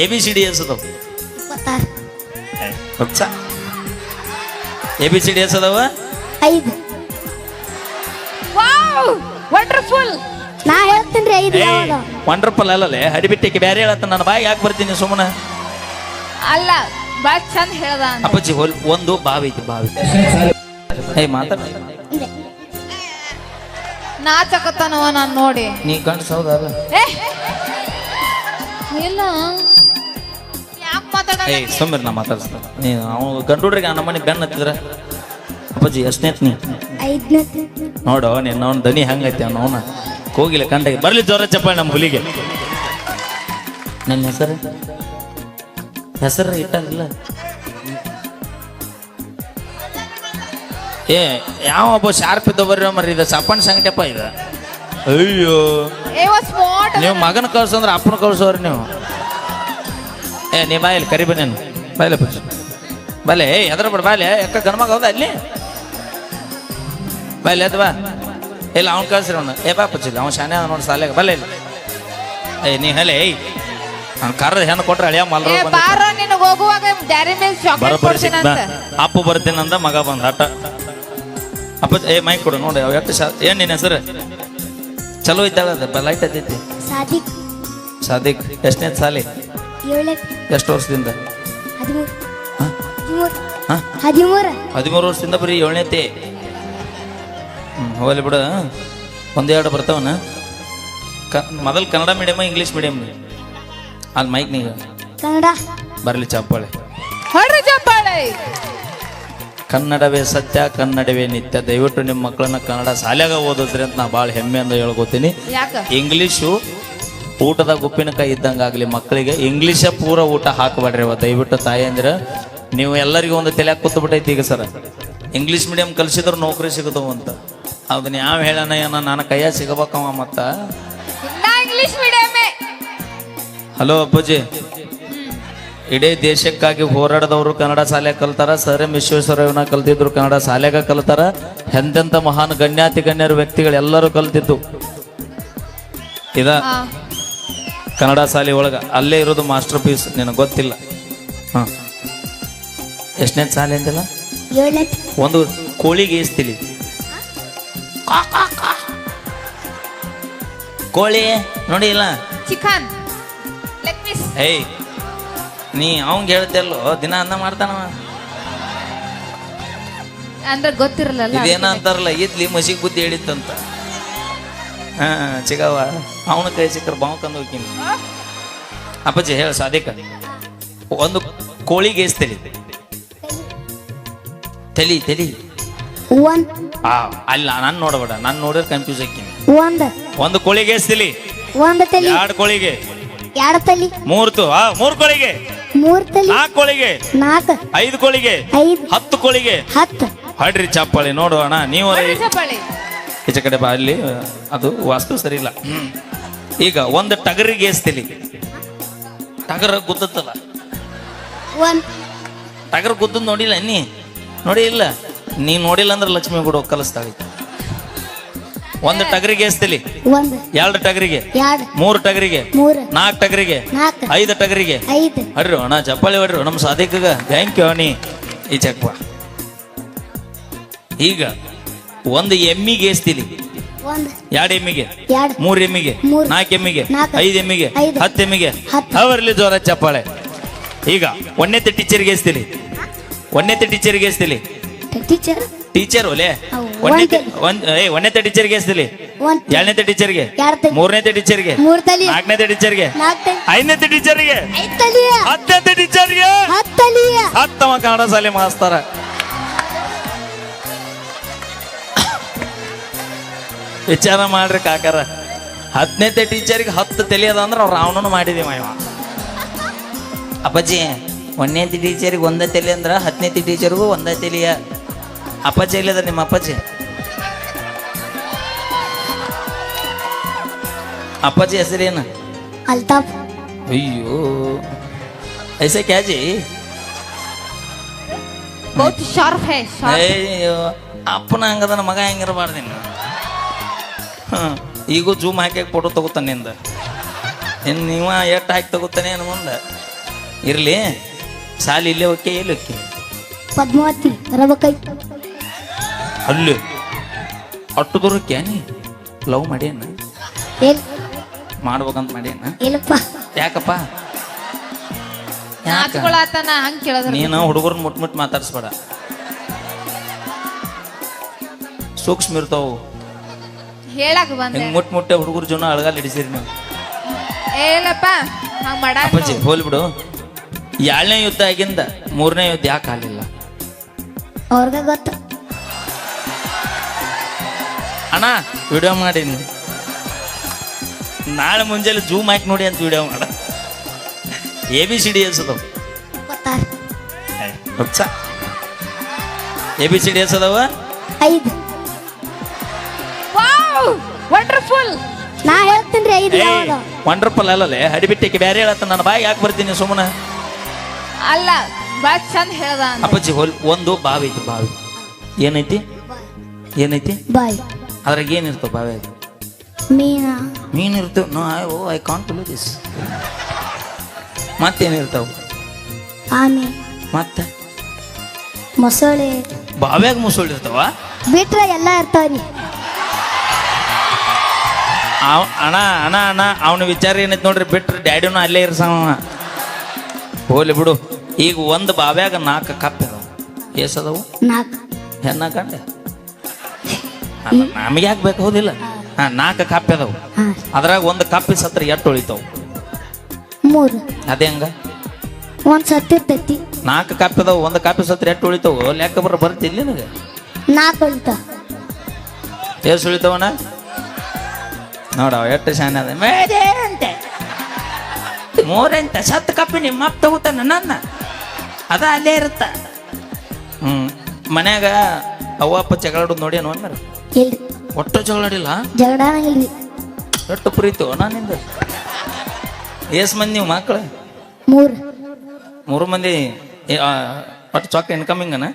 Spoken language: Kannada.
ಎ ಬಿ ಸಿ ಡಿ ಎಸದವು ಎ ಬಿ ಸಿ ಡಿ ಎಸದವ ಐದು. ವಾವ್! ವಂಡರ್ಫುಲ್ ನಾ ಹೇಳ್ತೀನಿ ಐದು ಯಾವಾಗ? ವಂಡರ್ಫುಲ್ ಅಲ್ಲಲೆ ಹಡಿಬಿಟ್ಟಿಗೆ ಬೇರೆ ಹೇಳತ್ತ ನನ್ನ ಬಾಯಿ ಯಾಕೆ ಬರ್ತೀನಿ ಸುಮ್ಮನೆ? ಅಲ್ಲ ಬಾಳ ಚಂದ ಹೇಳ್ದ ಅಂತ ಅಪ್ಪಾಜಿ ಹೊಲ್ ಒಂದು ಬಾವಿ ಐತಿ ಬಾವಿ. ಏಯ್ ಮಾತಾಡ. ನಾಚಕತ್ತನವ ನಾನ್ ನೋಡಿ. ನೀ ಗಂಡ್ಸ್ ಹೌದಲ್ಲ? ಏ ಇಲ್ಲ. ಯಾಕೆ ಮಾತಾಡ ಏಯ್ ಸುಮ್ಮನೆ ನಾ ಮಾತಾಡ್ಸ್ತಾನೆ ನೀ ಅವ್ನು ಗಂಡುಡ್ರಿಗೆ ಆ ನಮ್ಮನೆ ಬೆನ್ನ ಹತ್ತಿದ್ರ? ಅಪ್ಪಾಜಿ ಎಷ್ಟನೇತ್ ನೀ? ಐದನೇ ನೋಡು ನಿನ್ನ ಅವ್ನ ದನಿ ಹಂಗೈತಿ ಅವನ ಹೋಗಿಲ್ಲ ಕಂಡಗೆ. ಬರ್ಲಿ ಜ್ವರ ಚಪ್ಪಾಳೆ ನಮ್ಮ ಹುಲಿಗೆ. ನನ್ನ ಹೆಸರು? ಹೆಸರು ಇಟ್ಟಂಗಿಲ್ಲ. ಏ ಯಾವ ಒಬ್ಬ ಶಾರ್ಪ್ ಇದ್ದ ಬರ್ರಿ ಮರಿ ಇದು ಸಪ್ಪನ್ ಸಂಗಟಪ್ಪ ಇದು. ಅಯ್ಯೋ. ನೀವು ಮಗನ ಕಳ್ಸಂದ್ರೆ ಅಪ್ಪನ ಕಳ್ಸೋರಿ ನೀವು. ಏ ನೀ ಬಾಯಲ್ಲಿ ಕರಿ ಬನ್ನಿ ಬಾಯಿಲೆ ಪಕ್ಷ ಬಲೆ ಏ ಎದ್ರ ಬಿಡ ಬಾಲೆ ಯಾಕ ಗಣಮಗ ಹೌದಾ ಅಲ್ಲಿ ಬಾಯ್ಲೆ ಎದ್ದು ಬಾ. ಇಲ್ಲ ಅವ್ನು ಕಳ್ಸ್ರಿ ಅವ್ನು. ಏ ಬಾ ಪಚ್ಚಿಲ್ಲ ಅವ್ನು ಶಾನೆ ಅದ ನೋಡಿ ಸಾಲೆ ಬಲ್ಲ ಇಲ್ಲ ಏ ನೀ ಹಲೆ ಏಯ್. ಅವ್ನು ಕರ್ದ ಹೆಣ್ಣು ಕೊಟ್ರೆ ಅಳಿಯ ಮಲ್ರ ಅಪ್ಪು ಬರ್ತೀನಂದ ಮಗ ಬಂದ ಆಟ ಅಪ್ಪ ಏ ಮೈಕ್ ಕೊಡು ನೋಡಿ ಎಷ್ಟು ಏನ್ ನಿನ್ನ ಹೆಸರು? ಚಲೋ ಇದ್ದಾಳ ಅದ ಲೈಟ್ ಅದೈತಿ ಸಾದಿಕ್. ಸಾದಿಕ್ ಎಷ್ಟನೇ ಸಾಲಿ? ಎಷ್ಟು ವರ್ಷದಿಂದ? ಹದಿಮೂರು. ವರ್ಷದಿಂದ ಬರೀ ಏಳನೇತಿ ಹ್ಞೂ ಹೋಗಲಿ ಬಿಡು. ಒಂದೆರಡು ಬರ್ತಾವನ? ಕ ಮೊದಲು ಕನ್ನಡ ಮೀಡಿಯಮ್ ಇಂಗ್ಲೀಷ್ ಮೀಡಿಯಮ್ ಅಲ್ಲಿ ಮೈಕ್ ನೀವು ಕನ್ನಡ. ಬರಲಿ ಚಪ್ಪಾಳೆ. ಹೊಡ್ರಿ ಚಪ್ಪಾಳೆ. ಕನ್ನಡವೇ ಸತ್ಯ ಕನ್ನಡವೇ ನಿತ್ಯ. ದಯವಿಟ್ಟು ನಿಮ್ಮ ಮಕ್ಕಳನ್ನ ಕನ್ನಡ ಶಾಲೆಗೆ ಓದಿದ್ರಿ ಅಂತ ನಾ ಭಾಳ ಹೆಮ್ಮೆಯಿಂದ ಹೇಳ್ಕೊತೀನಿ. ಯಾಕ? ಇಂಗ್ಲೀಷು ಊಟದ ಗುಪ್ಪಿನಕಾಯಿ ಇದ್ದಂಗೆ ಆಗಲಿ ಮಕ್ಕಳಿಗೆ ಇಂಗ್ಲೀಷ ಪೂರ ಊಟ ಹಾಕಬೇಡ್ರಿ ಅವ ದಯವಿಟ್ಟು ತಾಯಿ ಅಂದ್ರೆ ನೀವು ಎಲ್ಲರಿಗೂ ಒಂದು ತಲೆ ಕೂತ್ಬಿಟ್ಟೈತಿ ಈಗ ಸರ್. ಇಂಗ್ಲೀಷ್ ಮೀಡಿಯಂ ಕಲಿಸಿದ್ರೆ ನೌಕರಿ ಸಿಗುತ್ತವ ಅಂತ. ಅದನ್ನ ಯಾವ ಹೇಳೋಣ ಏನ ನಾನು ಕೈಯ ಸಿಗಬೇಕವ ಮತ್ತ? ಇನ್ನ ಇಂಗ್ಲಿಷ್ ಮೀಡಿಯಮೇ ಹಲೋ ಅಪ್ಪಾಜಿ. ಇಡೀ ದೇಶಕ್ಕಾಗಿ ಹೋರಾಡಿದವರು ಕನ್ನಡ ಶಾಲೆ ಕಲ್ತಾರ ಸರ್ ಎಂ ವಿಶ್ವೇಶ್ವರಯ್ಯನ ಕಲ್ತಿದ್ರು ಕನ್ನಡ ಶಾಲೆಗ ಕಲ್ತಾರ. ಎಂತೆಂಥ ಮಹಾನ್ ಗಣ್ಯಾತಿ ಗಣ್ಯರು ವ್ಯಕ್ತಿಗಳು ಎಲ್ಲರೂ ಕಲ್ತಿದ್ದು. ಇದ ಕನ್ನಡ ಶಾಲೆ ಒಳಗೆ ಅಲ್ಲೇ ಇರೋದು ಮಾಸ್ಟರ್ ಪೀಸ್ ನಿನಗೆ ಗೊತ್ತಿಲ್ಲ. ಹಾಂ. ಎಷ್ಟನೇ ಶಾಲೆ ಅಂತಿಲ್ಲ ಏಳನೇ. ಒಂದು ಕೋಳಿಗೆ ಏಸ್ತಿಲಿ. ಕೋಳಿ ನೋಡಿ ಇಲ್ಲ? ಚಿಕನ್. ಏಯ್ ನೀ ಅವಂಗೆ ಹೇಳ್ತಿಲ್ಲೋ ದಿನ ಅನ್ನ ಮಾಡ್ತಾನವ. ಅಂದ್ರೆ ಗೊತ್ತಿರಲ್ಲ ಇದೇನ ಅಂತಾರಲ್ಲ ಇದ್ಲಿ ಮಸಿಗ್ ಬುದ್ಧಿ ಹೇಳಿತ್ತಂತ. ಹಾ ಚಿಗವ ಅವನ ಕೈ ಸಿಕ್ಕರೆ ಬಾವು ಕಂದು ಹೋಗ್ತೀನಿ. ಅಪ್ಪಾಜಿ ಹೇಳ ಸಾಧಿಕ. ಒಂದು ಕೋಳಿಗೆ ಏಸ್ತಿಲಿ ತಲಿ ತಲಿ. ಒಂದ್. ಆ ಅಲ್ಲ ನಾನು ನೋಡಬೇಡ ನಾನು ನೋಡಿದ್ರೆ ಕನ್ಫ್ಯೂಸ್ ಆಗ್ತೀನಿ ಒಂದ್. ಒಂದು ಕೋಳಿಗೆ ಎಸ್ತಿಲಿ ಒಂದ್ ತಲಿ. ಎರಡು ಕೋಳಿಗೆ. ಎರಡು ತಲಿ. ಮೂರ್ತು ಆ ಮೂರು ಕೋಳಿಗೆ. ಮೂರ್ ತಲಿ ನಾಲ್ಕು ಕೋಳಿಗೆ. ನಾಲ್ಕು. ಐದು ಕೋಳಿಗೆ. ಐದು. ಹತ್ತು ಕೋಳಿಗೆ. ಹತ್ತು. ಹಾಡ್ರಿ ಚಪ್ಪಾಳಿ ನೋಡೋಣ ಅಣ್ಣ ನೀವು ಚಪ್ಪಾಳೆ. ಈಚೆ ಕಡೆ ಬಾ ಅಲ್ಲಿ ಅದು ವಾಸ್ತು ಸರಿ ಇಲ್ಲ. ಈಗ ಒಂದು ಟಗರಿಗೆ ಏಸ್ತಿಲಿ ಟಗರ ಗುದ್ದತ್ತಲ್ಲ. ಒಂದ್. ಟಗರ್ ಗುದ್ದದ್ ನೋಡಿಲ್ಲ ನೀ? ನೋಡಿ ಇಲ್ಲ. ನೀ ನೋಡಿಲ್ಲ ಅಂದ್ರೆ ಲಕ್ಷ್ಮಿ ಕೂಡ ಕಲಿಸ್ತಾಳೆ. ಒಂದು ಟಗರಿಗೆ ಎಸ್ತಿಲಿ? ಒಂದು. ಎರಡು ಟಗರಿಗೆ? ಎರಡು. ಮೂರು ಟಗರಿಗೆ? ಮೂರು. ನಾಲ್ಕು ಟಗರಿಗೆ? ನಾಲ್ಕು. ಐದು ಟಗರಿಗೆ? ಐದು. ಅಣ್ಣ ಚಪ್ಪಾಳಿ ಹೊಡ್ರಿ ನಮ್ಮ ಸಾಧಿಕಗ ಥ್ಯಾಂಕ್ ಯು ಅಣಿ ಈ ಚಕ್ಪ ಈಗ ಒಂದು ಎಮ್ಮಿಗೆ ಎಸ್ತಿಲಿ? ಒಂದ್. ಎರಡು ಎಮ್ಮಿಗೆ? ಎರಡ್. ಮೂರು ಎಮ್ಮಿಗೆ? ಮೂರ್. ನಾಲ್ಕು ಎಮ್ಮಿಗೆ? ನಾಲ್ಕು. ಐದು ಎಮ್ಮಿಗೆ? ಐದು. ಹತ್ತು ಎಮ್ಮಿಗೆ? ಹತ್ತು. ಅವರ್ಲಿ ಜೋರ ಚಪ್ಪಾಳೆ. ಈಗ ಒಂದನೇತೆ ಟೀಚರ್ಗೆ ಎಸ್ತಿಲಿ? ಒಂದನೇತೆ ಟೀಚರ್ಗೆ ಎಸ್ತಿಲಿ? ಟೀಚರ್ ಟೀಚರ್ ಒಲೆ ಹೌದು. ಒಂದನೇತೆ ಒಂದೇ. ಏ ಒಂದನೇತೆ ಟೀಚರ್ಗೆ ಎಸ್ತಿಲಿ? ಒಂದ್ ಎರಡನೇತೆ ಟೀಚರ್ಗೆ ಎರಡ್ ತಲಿ ಮೂರನೇತೆ ಟೀಚರ್ಗೆ ಮೂರ್ ತಲಿ ನಾಲ್ಕನೇತೆ ಟೀಚರ್ಗೆ ನಾಲ್ಕ್ ತಲಿ ಐದನೇತೆ ಟೀಚರ್ಗೆ ಐದ್ ತಲಿ ಹತ್ತನೇತೆ ಟೀಚರ್ಗೆ ಹತ್ತ್ ತಲಿ ಹತ್ತವ ಕನ್ನಡ ಶಾಲೆ ಮಾಸ್ತರ. ವಿಚಾರ ಮಾಡ್ರಿ ಕಾಕಾರ. ಹತ್ತನೇತೆ ಟೀಚರ್ಗೆ ಹತ್ತು ತಲೆ ಅದ ಅಂದ್ರೆ ಅವ್ರು ರಾವಣನು ಮಾಡಿದೀವ ಇವ ಅಪ್ಪಾಜಿ ಒಂದನೇತಿ ಟೀಚರಿಗೆ ಒಂದೇ ತಲೆ ಅಂದ್ರೆ ಹತ್ತನೇತಿ ಟೀಚರ್ಗೂ ಒಂದೇ ತಲೆಯ. ಅಪ್ಪಾಜಿ ಇಲ್ಲದ ನಿಮ್ಮ ಅಪ್ಪಾಜಿ? ಅಪ್ಪಾಜಿ ಹೆಸರೇನು ಅಲ್ತಾಫ್. ಅಯ್ಯೋ. ಐಸೆ ಕ್ಯಾಜಿ? ಹೇ ಶಾರ್ಪ್ ಅಯ್ಯೋ ಅಪ್ಪನ ಹಂಗದ ಮಗ ಹೆಂಗಿರಬಾರ್ದು ನೀನು? ಈಗ ಈಗೂ ಜೂಮ್ ಹಾಕಿ ಫೋಟೋ ತಗೋತಾನೆ ನಿಂದ. ಇನ್ನು ನೀವ ಎಷ್ಟು ಹಾಕಿ ತಗೋತಾನೆ ಏನು ಮುಂದೆ? ಇರಲಿ ಸಾಲಿ ಇಲ್ಲೇ ಓಕೆ ಎಲ್ಲಿ ಓಕೆ ಪದ್ಮಾವತಿ ರಬಕೈ. ಅಲ್ಲಿ ಅಟ್ಟು ದೂರಕ್ಕೆ ನೀ ಲವ್ ಮಾಡ್ಯಾನ? ಎಲ್ ಮಾಡ್ಬೇಕಂತ ಮಾಡ್ಯಾನ? ಯಾಕಪ್ಪ? ಯಾಕ? ನಾಚ್ಕೊಳತನ ಹಂಗ್ ಕೇಳಿದ್ರ ನೀನು ಹುಡುಗರನ್ನ ಮುಟ್ ಮುಟ್ ಮಾತಾಡ್ಸ್ಬೇಡ. ಸೂಕ್ಷ್ಮ ಇರ್ತಾವು. ಹೇಳಕ್ ಬಂದೆ. ಹಿಂಗ್ ಮುಟ್ ಮುಟ್ಟೆ ಹುಡುಗರ ಜೀವನ ಅಳಗಾಲ್ ಹಿಡಿಸಿರಿ ನೀವು. ಏಲಪ್ಪ ಹಂಗ್ ಮಾಡ ಅಪ್ಪಾಜಿ ಹೋಲಿ ಬಿಡು. ಏಳನೇ ಯುದ್ಧ ಆಗಿಂದ ಮೂರನೇ ಯುದ್ಧ ಯಾಕೆ ಆಗಲಿಲ್ಲ? ಅವ್ರಿಗೆ ಗೊತ್ತು. ಅಣ್ಣ ವಿಡಿಯೋ ಮಾಡಿ ನಾಳೆ ಮುಂಜಾನೆ ಜೂಮ್ ಹಾಕಿ ನೋಡಿ ಅಂತ ವಿಡಿಯೋ ಮಾಡ. ಎ ಬಿ ಸಿ ಡಿ ಎಸ್ದವು ಎ ಬಿ ಸಿ. ಡಿ ಎಸ್ ಅದಾವ ಐದು. ವಂಡರ್ಫುಲ್ ನಾ ಹೇಳ್ತೀನಿ ರೀ ಐದು ಯಾವಾಗ ವಂಡರ್ಫುಲ್ ಅಲ್ಲಲ್ಲೇ ಹಡಿಬಿಟ್ಟಿಗೆ ಬೇರೆ ಹೇಳತ್ತ ನನ್ನ ಬಾಯಿ ಯಾಕೆ ಬರ್ತೀನಿ ಸುಮ್ಮನೆ ಅಲ್ಲ ಬಾಯ್ ಚಂದ ಹೇಳ್ದ. ಅಪ್ಪಾಜಿ ಹೋಲ್ ಒಂದು ಬಾವಿ ಐತಿ ಬಾವಿ. ಏನೈತಿ? ಏನೈತಿ? ಬಾಯ್. ಅದ್ರಾಗ ಏನಿರ್ತಾವ ಬಾವ್ಯಾಗ ಮೀನ. ಮೀನು ಇರ್ತೇವೆ. No I oh I can't believe this. ಮತ್ತೇನಿರ್ತಾವ ಆಮೆ. ಮತ್ತೆ? ಮೊಸಳೆ. ಬಾವ್ಯಾಗ ಮೊಸಳೆ ಇರ್ತಾವ? ಬಿಟ್ರೆ ಎಲ್ಲ ಇರ್ತಾವ್ರಿ ಅವ್ ಅಣ್ಣ ಅಣ್ಣ ಅಣ್ಣ ಅವನ ವಿಚಾರ ಏನೈತೆ ನೋಡ್ರಿ ಬಿಟ್ರೆ ಡ್ಯಾಡಿನೂ ಅಲ್ಲೇ ಇರ್ಸವ ಹೋಲಿ ಬಿಡು. ಈಗ ಒಂದು ಬಾವ್ಯಾಗ ನಾಲ್ಕು ಕಪ್ಪ ಅದಾವ ಎಸ್ ಅದಾವು? ನಾಲ್ಕು. ಹೆಣ್ಣ ಕಂಡೆ ನಮಗೆ ಯಾಕೆ ಬೇಕು? ಹೌದಿಲ್ಲ. ಹಾ. ನಾಲ್ಕು ಕಪ್ ಅದಾವು. ಅದ್ರಾಗ ಒಂದು ಕಪ್ಪಿ ಸತ್ರ ಎಷ್ಟು ಉಳಿತಾವ? ಮೂರು. ಅದೇ ಹಂಗ? ಒಂದು ಸತ್ತಿರ್ತೈತಿ ನಾಲ್ಕು ಕಪ್ ಅದಾವು ಒಂದು ಕಾಪಿ ಸತ್ರ ಎಷ್ಟು ಉಳಿತಾವ? ಲೆಕ್ಕ ಬರ ಬರ್ತಿಲ್ಲ ನಿನಗೆ? ನಾಲ್ಕು ಉಳಿತಾವ. ಎಷ್ಟು ಉಳಿತಾವಣ ನೋಡ ಎಷ್ಟು ಶಾನೆ ಅದ. ಮೇದೆ ಅಂತೆ. ಮೂರಂತೆ ಸತ್ತು ಕಪ್ಪಿ ನಿಮ್ಮ ಅಪ್ಪ ತಗೋತಾನ ನನ್ನ. ಅದ ಅಲ್ಲೇ ಇರುತ್ತ. ಹ್ಮ್ ಮನ್ಯಾಗ ಅವ್ವ ಅಪ್ಪ ಜಗಳಾಡೋದು ನೋಡಿ ಅನ್ವನ್ಮೇಲೆ ಇಲ್ರಿ ಒಟ್ಟು ಜಗಳಾಡಿಲ್ಲ ಜಗಡಾನಂಗಿಲ್ರಿ ಎಷ್ಟು ಪ್ರೀತು ನಾನಿಂದ ಎಸ್ ಮಂದಿ ನೀವು ಮಕ್ಕಳು ಮೂರು. ಮೂರು ಮಂದಿ ಏ, ಆ, ಒಟ್ಟು ಚೊಕ್ಕ ಇನ್ಕಮಿಂಗನ